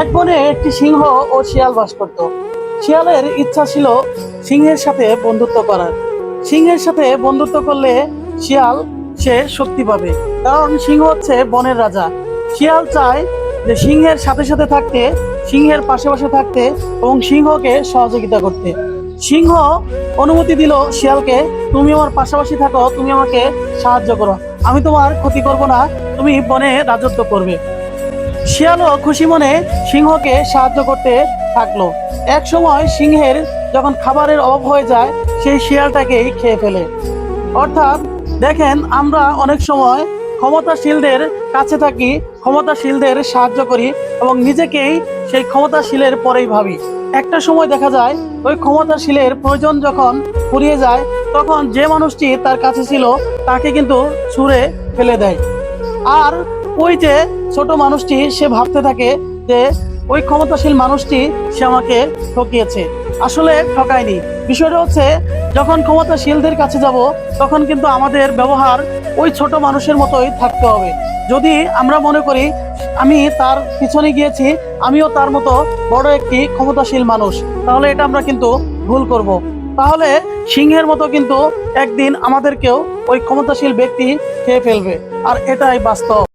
এক বনে একটি সিংহ ও শিয়াল বাস করত। শিয়ালের ইচ্ছা ছিল সিংহের সাথে বন্ধুত্ব করার। সিংহের সাথে বন্ধুত্ব করলে শিয়াল সে শক্তি পাবে। কারণ সিংহ হচ্ছে বনের রাজা। শিয়াল চায় যে সিংহের সাথে সাথে থাকতে, সিংহের পাশে পাশে থাকতে এবং সিংহকে সহযোগিতা করতে। সিংহ অনুমতি দিল শিয়ালকে, তুমি আমার পাশাপাশি থাকো, তুমি আমাকে সাহায্য করো। আমি তোমার ক্ষতি করব না, তুমি বনে রাজত্ব করবে। শিয়ালও খুশি মনে সিংহকে সাহায্য করতে থাকল। এক সময় সিংহের যখন খাবারের অভাব হয়ে যায়, সেই শিয়ালটাকেই খেয়ে ফেলে। অর্থাৎ দেখেন, আমরা অনেক সময় ক্ষমতাশীলদের কাছে থাকি, ক্ষমতাশীলদের সাহায্য করি এবং নিজেকেই সেই ক্ষমতাশীলের পরেই ভাবি। একটা সময় দেখা যায়, ওই ক্ষমতাশীলের প্রয়োজন যখন ফুরিয়ে যায়, তখন যে মানুষটি তার কাছে ছিল, তাকে কিন্তু ছুঁড়ে ফেলে দেয়। আর ওই যে ছোট মানুষটি, সে ভাবতে থাকে যে ওই ক্ষমতাশীল মানুষটি সে আমাকে ঠকিয়েছে। আসলে ঠকায়নি। বিষয়টা হচ্ছে, যখন ক্ষমতাশীলদের কাছে যাব, তখন কিন্তু আমাদের ব্যবহার ওই ছোট মানুষের মতোই থাকতে হবে। যদি আমরা মনে করি, আমি তার পিছনে গিয়েছি, আমিও তার মতো বড় একটি ক্ষমতাশীল মানুষ, তাহলে এটা আমরা কিন্তু ভুল করব। তাহলে সিংহের মতো কিন্তু একদিন আমাদেরকেও ওই ক্ষমতাশীল ব্যক্তি খেয়ে ফেলবে। আর এটাই বাস্তব।